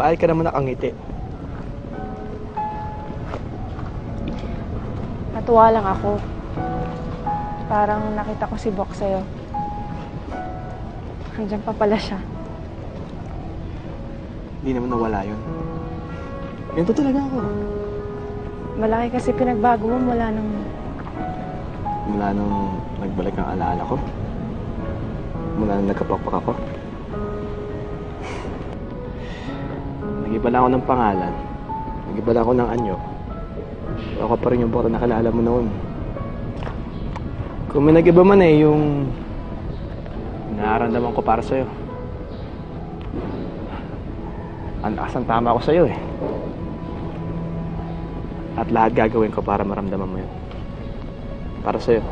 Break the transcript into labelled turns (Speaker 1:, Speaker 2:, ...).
Speaker 1: Bakit ka naman nakangiti?
Speaker 2: Natuwa lang ako. Parang nakita ko si Bok sa'yo. Nandiyan pa pala siya.
Speaker 1: Hindi naman nawala yun. Ganito talaga ako.
Speaker 2: Malaki kasi pinagbago mo mula nung...
Speaker 1: Mula nung nagbalik ang alaala ko. Mula nung nagkapakpak ako. Nagiba lang ako ng pangalan. Nagiba lang ako ng anyo. Ako pa rin yung bota na nakilala mo noon. Kung may nagiba man eh, yung... Nararamdaman ko para sa'yo. Ang lakas ng tama ko sa'yo eh. At lahat gagawin ko para maramdaman mo yun. Para sa'yo.